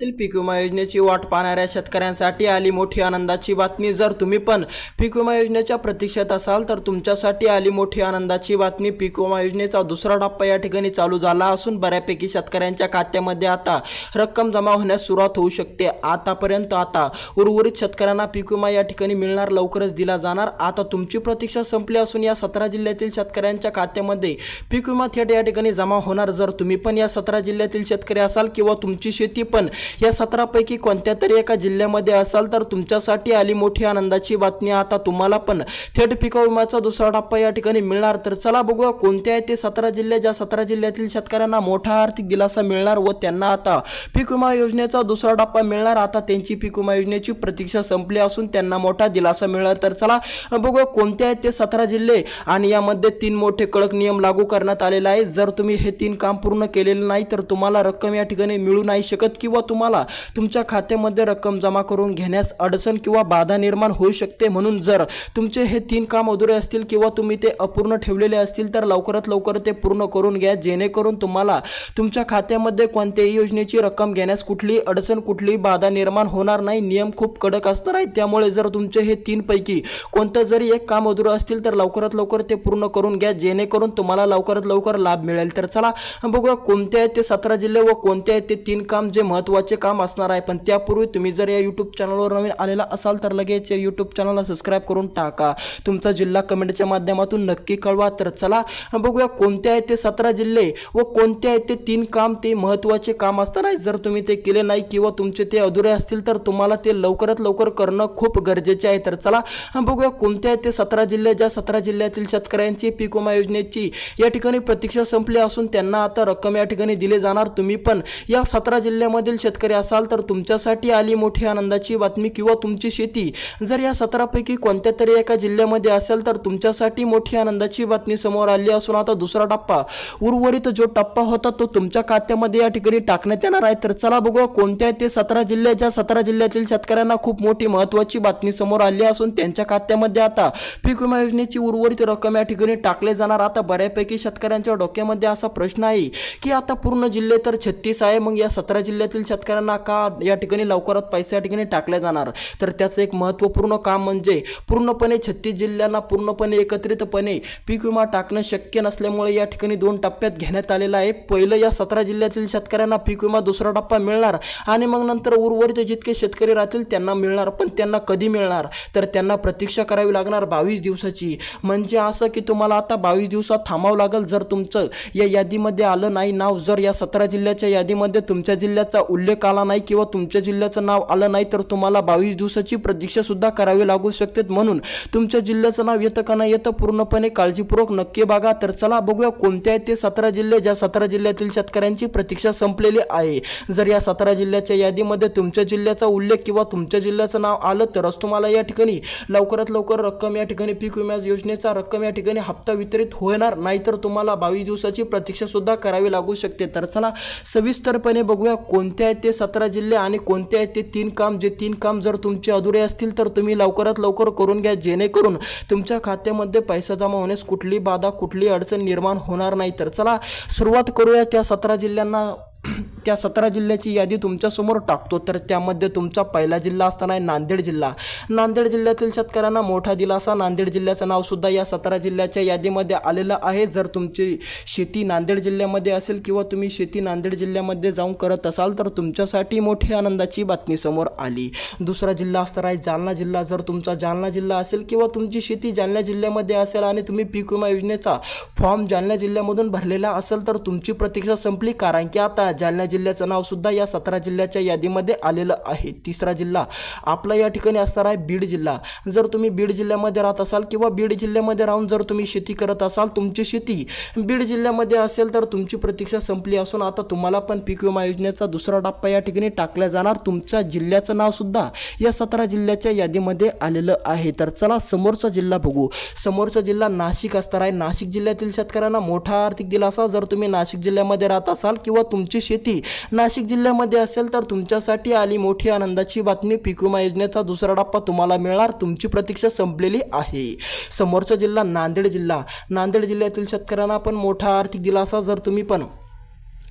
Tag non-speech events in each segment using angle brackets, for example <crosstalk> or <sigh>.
राज्यातील पीक विमा योजनेची वाट पाहणाऱ्या शेतकऱ्यांसाठी आली मोठी आनंदाची बातमी. जर तुम्ही पण पीक विमा योजनेच्या प्रतीक्षेत असाल तर तुमच्यासाठी आली मोठी आनंदाची बातमी. पीक विमा योजनेचा दुसरा टप्पा या ठिकाणी चालू झाला असून बऱ्यापैकी शेतकऱ्यांच्या खात्यामध्ये आता रक्कम जमा होण्यास सुरुवात होऊ शकते. आतापर्यंत आता उर्वरित शेतकऱ्यांना पीक विमा या ठिकाणी मिळणार लवकरच दिला जाणार. आता तुमची प्रतीक्षा संपली असून या सतरा जिल्ह्यातील शेतकऱ्यांच्या खात्यामध्ये पीक विमा थेट या ठिकाणी जमा होणार. जर तुम्ही पण या सतरा जिल्ह्यातील शेतकरी असाल किंवा तुमची शेती पण या सतरापैकी कोणत्या तरी एका जिल्ह्यामध्ये असाल तर तुमच्यासाठी आली मोठी आनंदाची बातमी आता तुम्हाला पण थेट पीक विम्याचा दुसरा टप्पा या ठिकाणी मिळणार. तर चला बघूया कोणत्या आहे ते सतरा जिल्हे ज्या सतरा जिल्ह्यातील शेतकऱ्यांना मोठा आर्थिक दिलासा मिळणार व त्यांना आता पीक विमा योजनेचा दुसरा टप्पा मिळणार. आता त्यांची पीक विमा योजनेची प्रतीक्षा संपली असून त्यांना मोठा दिलासा मिळणार. तर चला बघूया कोणते आहेत ते सतरा जिल्हे आणि यामध्ये तीन मोठे कडक नियम लागू करण्यात आलेले आहे जर तुम्ही हे तीन काम पूर्ण केलेलं नाही तर तुम्हाला रक्कम या ठिकाणी मिळू नाही शकत किंवा तुम्हाला तुम्हाला तुमच्या खात्यामध्ये रक्कम जमा करून घेण्यास अडचण किंवा बाधा निर्माण होऊ शकते. म्हणून जर तुमचे हे तीन काम अधुरे असतील किंवा तुम्ही ते अपूर्ण ठेवलेले असतील तर लवकरात लवकर ते पूर्ण करून घ्या. जेणेकरून तुम्हाला तुमच्या खात्यामध्ये कोणत्याही योजनेची रक्कम घेण्यास कुठलीही अडचण कुठलीही बाधा निर्माण होणार नाही. नियम खूप कडक असणार आहेत. त्यामुळे जर तुमचे हे तीनपैकी कोणतं जरी एक काम अधुरं असतील तर लवकरात लवकर ते पूर्ण करून घ्या. जेणेकरून तुम्हाला लवकरात लवकर लाभ मिळेल. तर चला बघूया कोणते आहेत ते सतरा जिल्हे व कोणते आहेत ते तीन काम जे महत्त्वाचे काम असणार आहे. पण त्यापूर्वी तुम्ही जर या यूट्यूब चॅनलवर नवीन आलेला असाल तर लगेच या यूट्यूब चॅनलला सबस्क्राईब करून टाका. तुमचा जिल्हा कमेंटच्या माध्यमातून नक्की कळवा. तर चला बघूया कोणते आहेत ते सतरा जिल्हे व कोणते आहेत ते तीन काम ते महत्त्वाचे काम असणार आहे. जर तुम्ही ते केले नाही किंवा तुमचे ते अधुरे असतील तर तुम्हाला ते लवकरात लवकर करणं खूप गरजेचे आहे. तर चला बघूया कोणते आहेत ते सतरा जिल्हे ज्या सतरा जिल्ह्यातील शेतकऱ्यांची पीक विमा योजनेची या ठिकाणी प्रतीक्षा संपली असून त्यांना आता रक्कम या ठिकाणी दिली जाणार. तुम्ही पण या सतरा जिल्ह्यामधील शेतकरी असाल तर तुमच्यासाठी आली मोठी आनंदाची बातमी किंवा तुमची शेती. जर या सतरापैकी कोणत्या तरी एका जिल्ह्यामध्ये असेल तर तुमच्यासाठी मोठी आनंदाची बातमी समोर आली असून आता दुसरा टप्पा. उर्वरित जो टप्पा होता तो तुमच्या खात्यामध्ये या ठिकाणी टाकण्यात येणार आहे. तर चला बघूया कोणत्या ते सतरा जिल्ह्याच्या सतरा जिल्ह्यातील शेतकऱ्यांना खूप मोठी महत्त्वाची बातमी समोर आली असून त्यांच्या खात्यामध्ये आता पीक विमा योजनेची उर्वरित रक्कम या ठिकाणी टाकले जाणार. आता बऱ्यापैकी शेतकऱ्यांच्या डोक्यामध्ये असा प्रश्न आहे की आता पूर्ण जिल्हे तर छत्तीस आहे. मग या सतरा जिल्ह्यातील शेतकऱ्यांना का या ठिकाणी लवकरात पैसे या ठिकाणी टाकले जाणार? तर त्याचं एक महत्त्वपूर्ण काम म्हणजे पूर्णपणे छत्तीस जिल्ह्यांना पूर्णपणे एकत्रितपणे पीक विमा टाकणं शक्य नसल्यामुळे या ठिकाणी दोन टप्प्यात घेण्यात आलेलं आहे. पहिलं या सतरा जिल्ह्यातील शेतकऱ्यांना पीक विमा दुसरा टप्पा मिळणार आणि मग नंतर उर्वरित जितके शेतकरी राहतील त्यांना मिळणार पण त्यांना कधी मिळणार? तर त्यांना प्रतीक्षा करावी लागणार बावीस दिवसाची. म्हणजे असं की तुम्हाला आता बावीस दिवसात थांबावं लागेल जर तुमचं या यादीमध्ये आलं नाही. नाव जर या सतरा जिल्ह्याच्या यादीमध्ये तुमच्या जिल्ह्याचा उल्लेख आला नाही किंवा तुमच्या जिल्ह्याचं नाव आलं नाही तर तुम्हाला बावीस दिवसाची प्रतीक्षासुद्धा करावी लागू शकते. म्हणून तुमच्या जिल्ह्याचं नाव येतं का नाही येतं पूर्णपणे काळजीपूर्वक नक्की बघा. तर चला बघूया कोणते आहेत ते सतरा जिल्हे ज्या सतरा जिल्ह्यातील शेतकऱ्यांची प्रतीक्षा संपलेली आहे. जर या सतरा जिल्ह्याच्या यादीमध्ये तुमच्या जिल्ह्याचा उल्लेख किंवा तुमच्या जिल्ह्याचं नाव आलं तरच तुम्हाला या ठिकाणी लवकरात लवकर रक्कम या ठिकाणी पीक विमा योजनेचा रक्कम या ठिकाणी हप्ता वितरित होणार नाहीतर तुम्हाला बावीस दिवसाची प्रतीक्षासुद्धा करावी लागू शकते. तर चला सविस्तरपणे बघूया कोणत्या आहेत ते सतरा जिल्हे आणि कोणते आहेत ते तीन काम जे तीन काम जर तुमचे अधुरे असतील तर तुम्ही लवकरात लवकर करून घ्या जेणेकरून तुमच्या खात्यामध्ये पैसा जमा होण्यास कुठली बाधा कुठली अडचण निर्माण होणार नाही. तर चला सुरुवात करूया त्या सतरा जिल्ह्यांना <clears throat> त्या सतरा जिल्ह्याची यादी तुमच्यासमोर टाकतो. तर त्यामध्ये तुमचा पहिला जिल्हा असताना आहे नांदेड जिल्हा. नांदेड जिल्ह्यातील शेतकऱ्यांना मोठा दिलासा. नांदेड जिल्ह्याचं नावसुद्धा या सतरा जिल्ह्याच्या यादीमध्ये आलेलं आहे. जर तुमची शेती नांदेड जिल्ह्यामध्ये असेल किंवा तुम्ही शेती नांदेड जिल्ह्यामध्ये जाऊन करत असाल तर तुमच्यासाठी मोठी आनंदाची बातमी समोर आली. दुसरा जिल्हा असणार आहे जालना जिल्हा. जर तुमचा जालना जिल्हा असेल किंवा तुमची शेती जालना जिल्ह्यामध्ये असेल आणि तुम्ही पीक विमा योजनेचा फॉर्म जालना जिल्ह्यामधून भरलेला असेल तर तुमची प्रतीक्षा संपली. कारण की आता जालना जिल्ह्याचं नाव सुद्धा या सतरा जिल्ह्याच्या यादीमध्ये आलेलं आहे. तिसरा जिल्हा आपला या ठिकाणी असणार आहे बीड जिल्हा. जर तुम्ही बीड जिल्ह्यामध्ये राहत असाल किंवा बीड जिल्ह्यामध्ये राहून जर तुम्ही शेती करत असाल तुमची शेती बीड जिल्ह्यामध्ये असेल तर तुमची प्रतीक्षा संपली असून आता तुम्हाला पण पीक विमा योजनेचा दुसरा टप्पा या ठिकाणी टाकला जाणार. तुमच्या जिल्ह्याचं नाव सुद्धा या सतरा जिल्ह्याच्या यादीमध्ये आलेलं आहे. तर चला समोरचा जिल्हा बघू. समोरचा जिल्हा नाशिक असणार आहे. नाशिक जिल्ह्यातील शेतकऱ्यांना मोठा आर्थिक दिलासा. जर तुम्ही नाशिक जिल्ह्यामध्ये राहत असाल किंवा तुमची शेती. नाशिक जिल्ह्यामध्ये असेल तर तुमच्यासाठी आली मोठी आनंदाची बातमी. पीक विमा योजनेचा दुसरा टप्पा तुम्हाला मिळणार. तुमची प्रतीक्षा संपलेली आहे. समोरचा जिल्हा नांदेड जिल्हा. नांदेड जिल्ह्यातील शेतकऱ्यांना पण मोठा आर्थिक दिलासा जर तुम्ही पण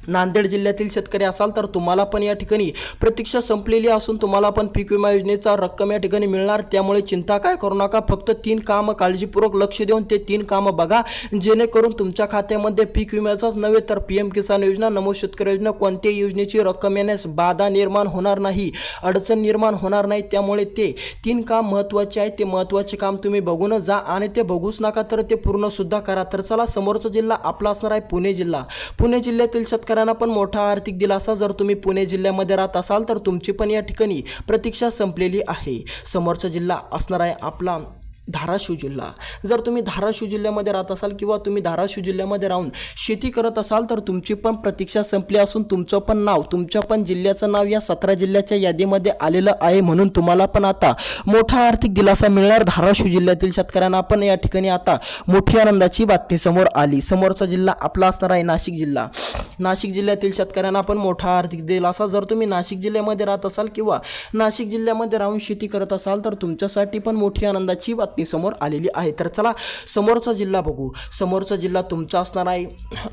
नांदेड जिल्ह्यातील शेतकरी असाल तर तुम्हाला पण या ठिकाणी प्रतीक्षा संपलेली असून तुम्हाला पण पीक विमा योजनेचा रक्कम या ठिकाणी मिळणार. त्यामुळे चिंता काय करू नका. फक्त तीन कामं काळजीपूर्वक लक्ष देऊन ते तीन कामं बघा. जेणेकरून तुमच्या खात्यामध्ये पीक विम्याचाच नव्हे तर पी एम किसान योजना नमो शेतकरी योजना कोणत्याही योजनेची रक्कम येण्यास बाधा निर्माण होणार नाही. अडचण निर्माण होणार नाही. त्यामुळे ते तीन काम महत्त्वाचे आहे. ते महत्त्वाचे काम तुम्ही बघूनच जा आणि ते बघूच नका तर ते पूर्णसुद्धा करा. तर चला समोरचा जिल्हा आपला असणार आहे पुणे जिल्हा. पुणे जिल्ह्यातील शेतकऱ्यांना पण मोठा आर्थिक दिलासा. जर तुम्ही पुणे जिल्ह्यामध्ये राहत असाल तर तुमची पण या ठिकाणी प्रतीक्षा संपलेली आहे. समोरचा जिल्हा असणार आहे आपला धाराशिव जिल्हा. जर तुम्ही धाराशिव जिल्ह्यामध्ये राहत असाल किंवा तुम्ही धाराशिव जिल्ह्यामध्ये राहून शेती करत असाल तर तुमची पण प्रतीक्षा संपली असून तुमचं पण नाव तुमच्या पण जिल्ह्याचं नाव या सतरा जिल्ह्याच्या यादीमध्ये आलेलं आहे म्हणून तुम्हाला पण आता मोठा आर्थिक दिलासा मिळणार. धाराशिव जिल्ह्यातील शेतकऱ्यांना पण या ठिकाणी आता मोठी आनंदाची बातमी समोर आली. समोरचा जिल्हा आपला असणार आहे नाशिक जिल्हा. नाशिक जिल्ह्यातील शेतकऱ्यांना पण मोठा आर्थिक दिलासा जर तुम्ही नाशिक जिल्ह्यामध्ये राहत असाल किंवा नाशिक जिल्ह्यामध्ये राहून शेती करत असाल तर तुमच्यासाठी पण मोठी आनंदाची बातमी समोर आलेली आहे. तर चला समोरचा जिल्हा बघू. समोरचा जिल्हा तुमचा असणार आहे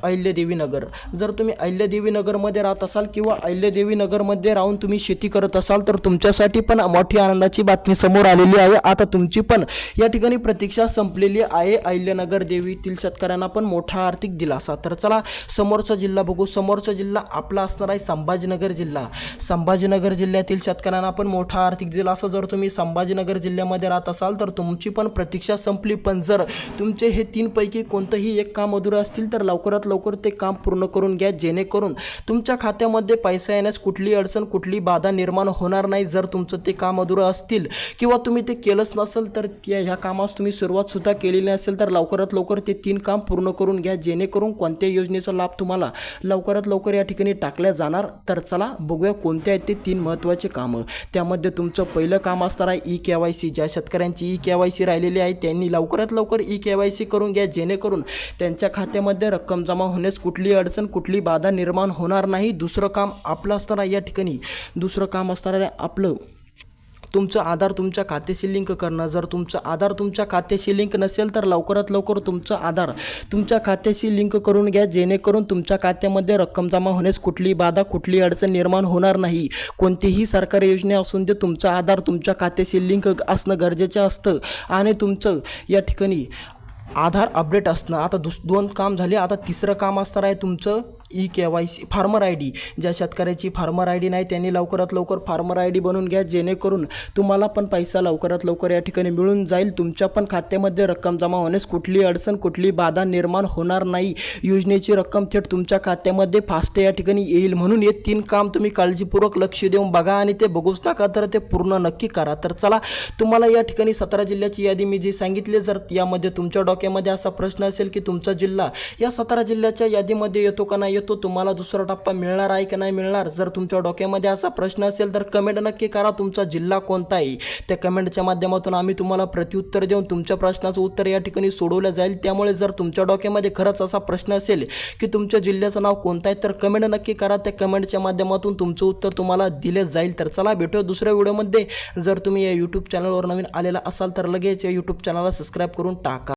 अहिल्यादेवीनगर. जर तुम्ही अहिल्यादेवीनगरमध्ये राहत असाल किंवा अहिल्यादेवीनगरमध्ये राहून तुम्ही शेती करत असाल तर तुमच्यासाठी पण मोठी आनंदाची बातमी समोर आलेली आहे. आता तुमची पण या ठिकाणी प्रतीक्षा संपलेली आहे. अहिल्यानगर देवीतील शेतकऱ्यांना पण मोठा आर्थिक दिलासा. तर चला समोरचा जिल्हा बघू. समोरचा जिल्हा आपला असणार आहे संभाजीनगर जिल्हा. संभाजीनगर जिल्ह्यातील शेतकऱ्यांना पण मोठा आर्थिक दिला. असा जर तुम्ही संभाजीनगर जिल्ह्यामध्ये राहत असाल तर तुमची पण प्रतीक्षा संपली. पण जर तुमचे हे तीनपैकी कोणतंही एक काम अधुरं असतील तर लवकरात लवकर ते काम पूर्ण करून घ्या. जेणेकरून तुमच्या खात्यामध्ये पैसा येण्यास कुठली अडचण कुठली बाधा निर्माण होणार नाही. जर तुमचं ते काम अधुरं असतील किंवा तुम्ही ते केलंच नसेल तर त्या ह्या कामास तुम्ही सुरुवातसुद्धा केलेली नसेल तर लवकरात लवकर ते तीन काम पूर्ण करून घ्या. जेणेकरून कोणत्या योजनेचा लाभ तुम्हाला लवकरात लवकर या ठिकाणी टाकल्या जाणार. तर चला बघूया कोणते आहेत ते तीन महत्त्वाचे कामं. त्यामध्ये तुमचं पहिलं काम असणार आहे ई के वाय सी ज्या शेतकऱ्यांची ई के वाय सी राहिलेली आहे त्यांनी लवकरात लवकर ई के वाय सी करून घ्या जेणेकरून त्यांच्या खात्यामध्ये रक्कम जमा होण्यास कुठली अडचण कुठली बाधा निर्माण होणार नाही. दुसरं काम आपलं असणार आहे या ठिकाणी. दुसरं काम असणार आहे आपलं तुमचं आधार तुमच्या खात्याशी लिंक करणं जर तुमचं आधार तुमच्या खात्याशी लिंक नसेल तर लवकरात लवकर तुमचं आधार तुमच्या खात्याशी लिंक करून घ्या जेणेकरून तुमच्या खात्यामध्ये रक्कम जमा होण्यास कुठली बाधा कुठली अडचण निर्माण होणार नाही. कोणतीही सरकारी योजना असून ते तुमचं आधार तुमच्या खात्याशी लिंक असणं गरजेचं असतं. आणि तुमचं या ठिकाणी आधार अपडेट असणं. आता दुस दोन काम झाले. आता तिसरं काम असणार आहे तुमचं e K Y C farmer I D. ज्या शेतकऱ्याची फार्मर आय डी नाही त्यांनी लवकरात लवकर फार्मर आय डी बनवून घ्या जेणेकरून तुम्हाला पण पैसा लवकरात लवकर या ठिकाणी मिळून जाईल. तुमच्या पण खात्यामध्ये रक्कम जमा होण्यास कुठली अडचण कुठली बाधा निर्माण होणार नाही. योजनेची रक्कम थेट तुमच्या खात्यामध्ये फास्ट या ठिकाणी येईल म्हणून हे तीन काम तुम्ही काळजीपूर्वक लक्ष देऊन बघा आणि ते बघूच नका तर ते पूर्ण नक्की करा. तर चला तुम्हाला या ठिकाणी सतरा जिल्ह्याची यादी मी जी सांगितली जर यामध्ये तुमच्या डोक्यामध्ये असा प्रश्न असेल की तुमचा जिल्हा या सतरा जिल्ह्याच्या यादीमध्ये येतो का नाही येतो तो तुम्हाला दुसरा टप्पा मिळणार आहे की नाही मिळणार? जर तुमच्या डोक्यामध्ये असा प्रश्न असेल तर कमेंट नक्की करा. तुमचा जिल्हा कोणता आहे? त्या कमेंटच्या माध्यमातून आम्ही तुम्हाला प्रत्युत्तर देऊन तुमच्या प्रश्नाचं उत्तर या ठिकाणी सोडवलं जाईल. त्यामुळे जर तुमच्या डोक्यामध्ये खरंच असा प्रश्न असेल की तुमच्या जिल्ह्याचं नाव कोणतं आहे तर कमेंट नक्की करा. त्या कमेंटच्या माध्यमातून तुमचं उत्तर तुम्हाला दिले जाईल. तर चला भेटूया दुसऱ्या व्हिडिओमध्ये. जर तुम्ही या यूट्यूब चॅनलवर नवीन आलेला असाल तर लगेच या यूट्यूब चॅनलला सबस्क्राईब करून टाका.